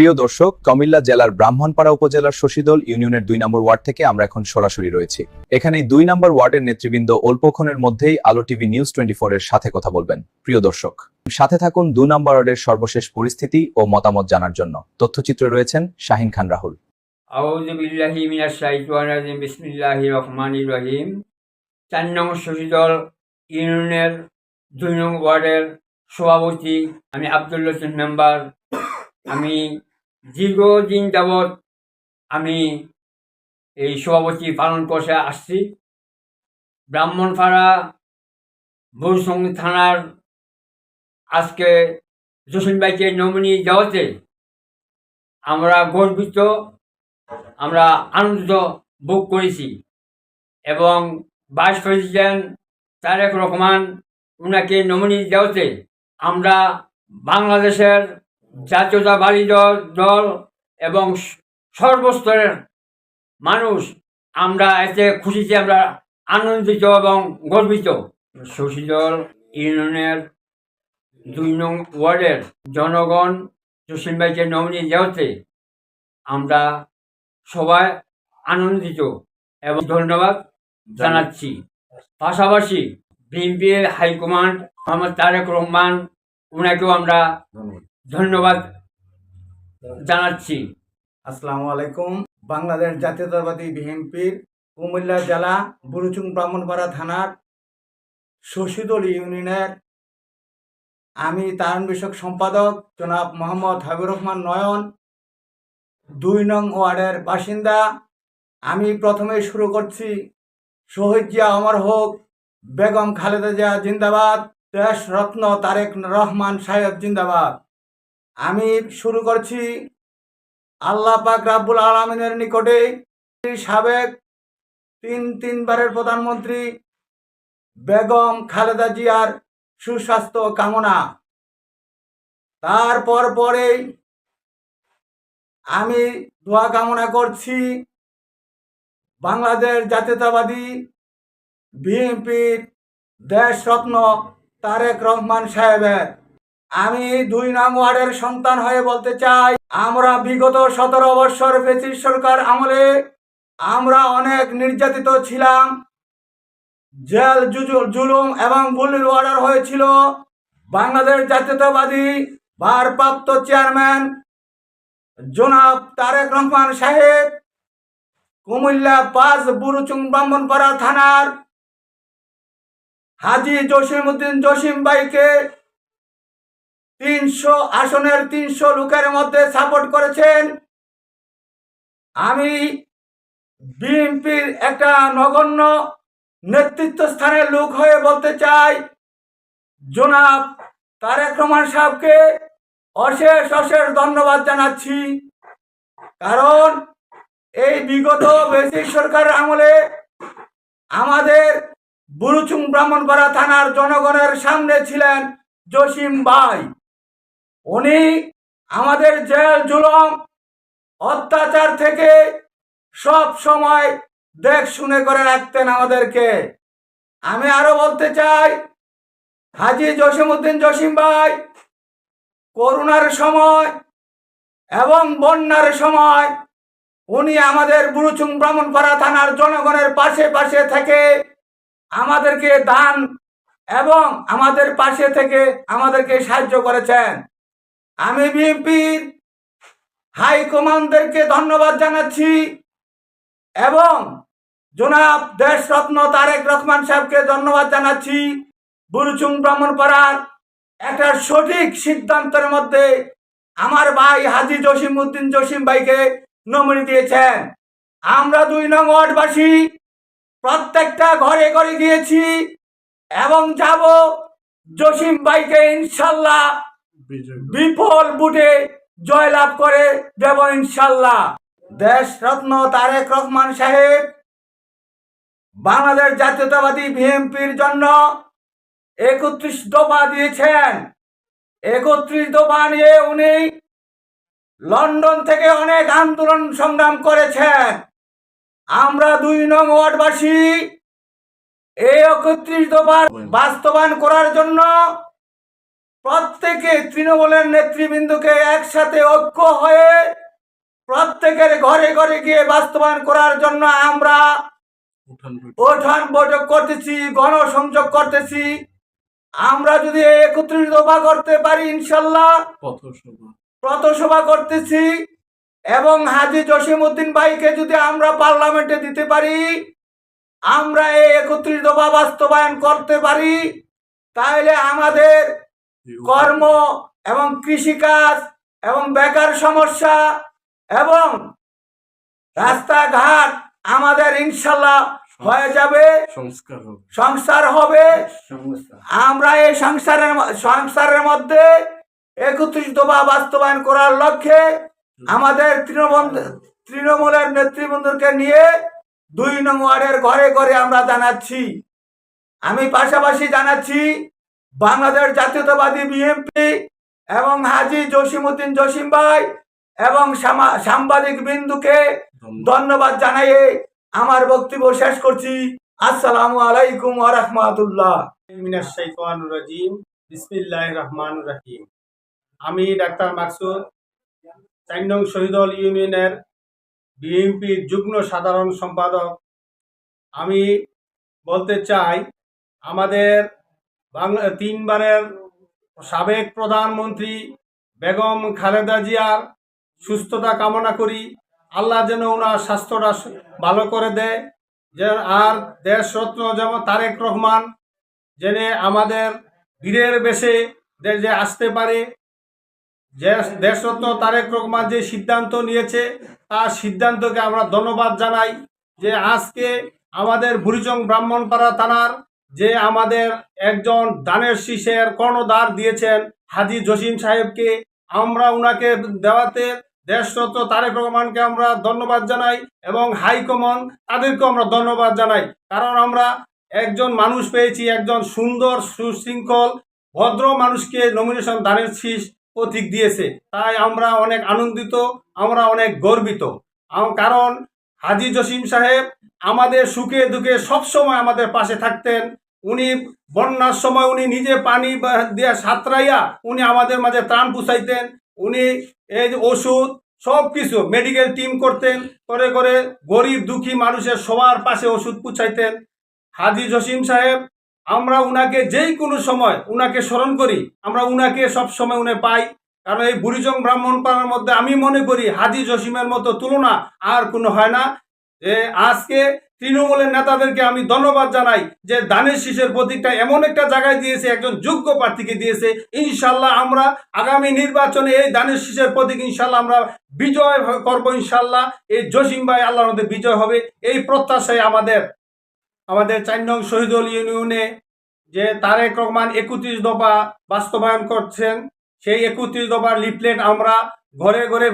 প্রিয় দর্শক, কমিল্লা জেলার ব্রাহ্মণপাড়া উপজেলার শশীদল ইউনিয়নের দুই নম্বর ওয়ার্ড থেকে আমরা এখন সরাসরি রয়েছি। এখানে দুই নম্বর ওয়ার্ডের নেতৃবৃন্দ অল্পক্ষণের মধ্যেই আলো টিভি নিউজ টোয়েন্টি এর সাথে কথা বলবেন। প্রিয় দর্শক, সাথে থাকুন দুই নম্বর ওয়ার্ডের সর্বশেষ পরিস্থিতি ও মতামত জানার জন্য। তথ্যচিত্রে রয়েছেন শাহিন খান রাহুল। রহিম। চার ইউনিয়নের দুই ওয়ার্ডের সভাপতি আমি আব্দুল মেম্বার। আমি দীর্ঘদিন যাবৎ আমি এই সভাপতি পালন করে আসছি। ব্রাহ্মণপাড়া বৌসং থানার আজকে জসিমবাইকে নমিনি দেওয়াতে আমরা গর্বিত, আমরা আনন্দিত ভোগ করেছি এবং ভাইস প্রেসিডেন্ট তারেক রহমান ওনাকে নমিনি দেওয়াতে আমরা বাংলাদেশের জাতীয়তাবাদী দল দল এবং সর্বস্তরের মানুষ আমরা এতে খুশিতে আমরা আনন্দিত এবং গর্বিত। শশীদল ইউনিয়নের দুই নং ওয়ার্ডের জনগণ জসিম ভাইকে নমিনি দেওয়াতে আমরা সবাই আনন্দিত এবং ধন্যবাদ জানাচ্ছি। পাশাপাশি বিএনপির হাইকমান্ড মোহাম্মদ তারেক রহমান ওনাকেও আমরা ধন্যবাদ জানাচ্ছি। আসসালামু আলাইকুম। বাংলাদেশ জাতীয়তাবাদী বিএনপির কুমিল্লা জেলা বুরুচুং ব্রাহ্মণপাড়া থানার শশীদল ইউনিয়নের আমি তারণ বিষয়ক সম্পাদক জনাব মোহাম্মদ হাবিবুর রহমান নয়ন, দুই নং ওয়ার্ডের বাসিন্দা। আমি প্রথমে শুরু করছি শহীদ জিয়া অমর হোক, বেগম খালেদা জিয়া জিন্দাবাদ, দেশ রত্ন তারেক রহমান সাহেব জিন্দাবাদ। আমি শুরু করছি আল্লাহ পাক রাব্বুল আলমিনের নিকটে সাবেক তিন তিনবারের প্রধানমন্ত্রী বেগম খালেদা জিয়ার সুস্বাস্থ্য কামনা। তারপর পরেই আমি দোয়া কামনা করছি বাংলাদেশ জাতীয়তাবাদী বিএনপির দেশরত্ন তারেক রহমান সাহেবের। আমি দুই নং ওয়ার্ডের সন্তান হয়ে বলতে চাই, আমরা বিগত সতেরো বৎসর ব্রিটিশ সরকার আমলে আমরা অনেক নির্যাতিত ছিলাম। জেল জুলুম এবং গুলির অর্ডার হয়েছিল। বাংলাদেশ জাতীয়তাবাদী ভারপ্রাপ্ত চেয়ারম্যান জনাব তারেক রহমান সাহেব, কুমিল্লা পাঁচ বুরুচুং ব্রাহ্মণপাড়া থানার হাজি জসিম উদ্দিন জসিম ভাইকে তিনশো আসনের তিনশো লোকের মধ্যে সাপোর্ট করেছেন। আমি বিএনপির একটা নগণ্য নেতৃত্ব স্থানের লোক হয়ে বলতে চাই, জনাব তারেক রহমান সাহেবকে অশেষ অশেষ ধন্যবাদ জানাচ্ছি। কারণ এই বিগত ব্রিটিশ সরকারের আমলে আমাদের বুরুচুং ব্রাহ্মণপাড়া থানার জনগণের সামনে ছিলেন জসিম ভাই। উনি আমাদের জেল জুলম, অত্যাচার থেকে সব সময় দেখ শুনে করে রাখতেন আমাদেরকে। আমি আরও বলতে চাই, হাজি জসিমউদ্দিন জসিম ভাই করোনার সময় এবং বন্যার সময় উনি আমাদের বুড়ুচুং ব্রাহ্মণপাড়া থানার জনগণের পাশে পাশে থেকে আমাদেরকে দান এবং আমাদের পাশে থেকে আমাদেরকে সাহায্য করেছেন। আমি বিএনপির হাইকমান্ডদেরকে ধন্যবাদ জানাচ্ছি এবং জনাব দেশরত্ন তারেক রহমান সাহেবকে ধন্যবাদ জানাচ্ছি বুরুচুং ব্রাহ্মণপাড়ার একটা সঠিক সিদ্ধান্তের মধ্যে আমার ভাই হাজি জসিম উদ্দিন জসিম ভাইকে নমিনি দিয়েছেন। আমরা দুই নং ওয়ার্ডবাসী প্রত্যেকটা ঘরে ঘরে গিয়েছি এবং যাব জসিম ভাইকে ইনশাল্লাহ বিপুল বুটে জয়লাভ করে দেব ইনশাল্লাহ। দেশ রত্ন তারেক রহমান সাহেব, বাংলাদেশ জাতীয়তাবাদী বিএনপির জন্য একত্রিশ দফা দিয়েছেন। একত্রিশ দফা নিয়ে উনি লন্ডন থেকে অনেক আন্দোলন সংগ্রাম করেছেন। আমরা দুই নং ওয়ার্ডবাসী এই একত্রিশ দফার বাস্তবায়ন করার জন্য প্রত্যেকে তৃণমূলের নেতৃবৃন্দকে একসাথে ঐক্য হয়ে প্রত্যেকের ঘরে ঘরে গিয়ে বাস্তবায়ন করার জন্য আমরা উঠান বৈঠক। করতেছি গণসংযোগ করতেছি। আমরা যদি একত্রিশ দফা করতে পারি ইনশাল্লাহ। পথসভা। করতেছি এবং হাজি জসিমউদ্দিন ভাইকে যদি আমরা পার্লামেন্টে দিতে পারি আমরা এই একত্রিশ দফা বাস্তবায়ন করতে পারি তাহলে আমাদের কর্ম এবং কৃষিকাজ এবং বেকার সমস্যা এবং রাস্তাঘাট আমাদের ইনশাল্লাহ হয়ে যাবে সংস্কার হবে। সংসার হবে। আমরা এই সংসারের সংসারের মধ্যে একত্রিশ দফা বাস্তবায়ন করার লক্ষ্যে আমাদের তৃণমূল তৃণমূলের নেতৃবৃন্দকে নিয়ে দুই নং ওয়ার্ডের ঘরে ঘরে আমরা জানাচ্ছি। আমি পাশাপাশি জানাচ্ছি বাংলাদেশ জাতীয়তাবাদী বিএনপি এবং হাজি জসিমউদ্দিন জসিম ভাই এবং সাংবাদিক বিন্দুকে ধন্যবাদ। জানাইয়ে আমার বক্তব্য শেষ করছি। আসসালামু আলাইকুম ওয়া রাহমাতুল্লাহ। মিনাশ শাইতানির রাজিম বিসমিল্লাহির রহমানির রহিম আমি ডাক্তার মাকসুদ চার নং শহীদল ইউনিয়নের বিএনপির যুগ্ম সাধারণ সম্পাদক। আমি বলতে চাই আমাদের বাংলা, তিনবারের সাবেক প্রধানমন্ত্রী বেগম খালেদা জিয়ার সুস্থতা কামনা করি। আল্লাহ যেন ওনার স্বাস্থ্যটা ভালো করে দেয়। যে আর দেশরত্ন যেমন তারেক রহমান জেনে আমাদের বীরের বেশে দেশে আসতে পারে, যে দেশরত্ন তারেক রহমান যে সিদ্ধান্ত নিয়েছে, তার সিদ্ধান্তকে আমরা ধন্যবাদ জানাই যে আজকে আমাদের ভুরিচং ব্রাহ্মণপাড়া থানার যে আমাদের একজন দানের শীষের কর্ণধার দিয়েছেন হাজি জসিম সাহেবকে, আমরা উনাকে দেওয়াতে দেশরত্ন তারেক রহমানকে আমরা ধন্যবাদ জানাই এবং হাইকমন তাদেরকেও আমরা ধন্যবাদ জানাই। কারণ আমরা একজন মানুষ পেয়েছি, একজন সুন্দর, সুশৃঙ্খল, ভদ্র মানুষকে নমিনেশন দানের শীষ প্রতীক দিয়েছে। তাই আমরা অনেক আনন্দিত, আমরা অনেক গর্বিত। কারণ হাজি জসিম সাহেব আমাদের সুখে দুঃখে সবসময় আমাদের পাশে থাকতেন। উনি বন্যার সময় উনি নিজে পানি দিয়ে সাঁতরাইয়া উনি আমাদের মাঝে ত্রাণ পুষাইতেন। উনি এই যে ওষুধ সব কিছু মেডিকেল টিম করতেন, করে করে গরিব দুঃখী মানুষের সবার পাশে ওষুধ পুছাইতেন হাজি জসিম সাহেব, আমরা উনাকে যেই কোনো সময় উনাকে স্মরণ করি, আমরা উনাকে সব সময় উনি পাই। কারণ এই বুড়িচং ব্রাহ্মণ পাড়ার মধ্যে আমি মনে করি হাজি জসিমের মতো তুলনা আর কোনো হয় না। যে আজকে তৃণমূলের নেতাদেরকে আমি ধন্যবাদ জানাই যে দানের শীষের প্রতীকটা এমন একটা জায়গায় দিয়েছে, একজন যোগ্য প্রার্থীকে দিয়েছে। ইনশাল্লাহ আমরা আগামী নির্বাচনে এই দানের শীষের প্রতীক ইনশাল্লাহ আমরা বিজয় করব ইনশাল্লাহ এই জসিম ভাই আল্লাহর মধ্যে বিজয় হবে। এই প্রত্যাশায় আমাদের আমাদের চার নং শহীদুল ইউনিয়নে যে তারেক রহমান একত্রিশ দফা বাস্তবায়ন করছেন। সেই একত্রিশ দফার লিফলেট আমরা ঘরে ঘরে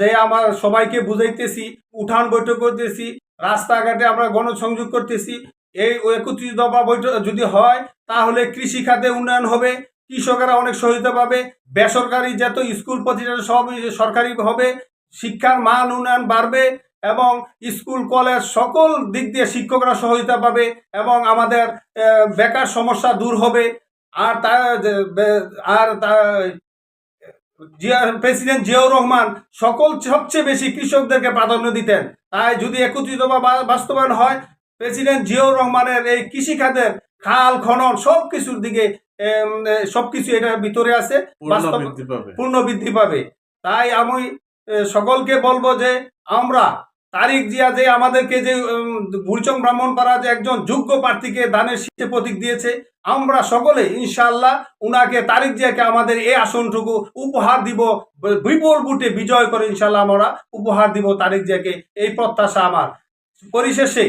যে আমার সবাইকে বুঝাইতেছি, উঠান বৈঠক করতেছি, রাস্তাঘাটে আমরা গণসংযোগ করতেছি, এই একত্রিশ দফা বৈঠক যদি হয়, তাহলে কৃষি খাতে উন্নয়ন হবে, কৃষকেরা অনেক সহায়তা পাবে, বেসরকারি যত স্কুল প্রতিষ্ঠান সব সরকারি হবে, শিক্ষার মান উন্নয়ন বাড়বে এবং স্কুল, কলেজ সকল দিক দিয়ে শিক্ষকরা সহযোগিতা পাবে এবং আমাদের বেকার সমস্যা দূর হবে। আর তা আর তা জিয়া প্রেসিডেন্ট জিয়াউর রহমান সকল সবচেয়ে বেশি কৃষকদেরকে প্রাধান্য দিতেন। তাই যদি একত্রিত বা বাস্তবায়ন হয় প্রেসিডেন্ট জিয়াউর রহমানের এই কৃষি খাতের খাল খনন সব কিছুর দিকে সব কিছু এটার ভিতরে আছে পূর্ণ বৃদ্ধি পাবে। তাই আমি সকলকে বলব যে আমরা তারিক জিয়া যে আমাদেরকে যে বুড়চং ব্রাহ্মণপাড়া যে একজন যোগ্য প্রার্থীকে দানের শীতে প্রতীক দিয়েছে, আমরা সকলে ইনশাল্লাহ উনাকে তারিক জিয়াকে আমাদের এই আসনটুকু উপহার দিব বিপুল বুটে বিজয় করে ইনশাল্লাহ আমরা উপহার দিব তারিক জিয়াকে এই প্রত্যাশা আমার। পরিশেষে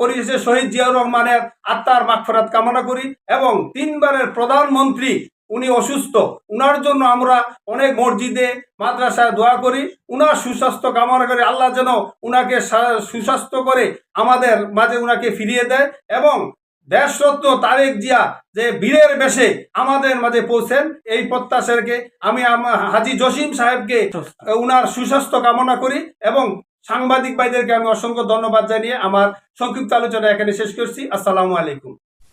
পরিশেষে শহীদ জিয়াউর রহমানের আত্মার মাগফিরাত কামনা করি এবং তিনবারের প্রধানমন্ত্রী উনি অসুস্থ। উনার জন্য আমরা অনেক মসজিদে, মাদ্রাসায় দোয়া করি। উনার সুস্বাস্থ্য কামনা করে আল্লাহ যেন উনাকে সুস্বাস্থ্য করে আমাদের মাঝে উনাকে ফিরিয়ে দেয় এবং দেশরত্ন তারেক জিয়া যে বীরের বেশে আমাদের মাঝে পৌঁছেন, এই প্রত্যাশাকে আমি হাজি জসিম সাহেবকে উনার সুস্বাস্থ্য কামনা করি এবং সাংবাদিক ভাইদেরকে আমি অসংখ্য ধন্যবাদ জানিয়ে আমার সংক্ষিপ্ত আলোচনা এখানে শেষ করছি। আসসালামু আলাইকুম।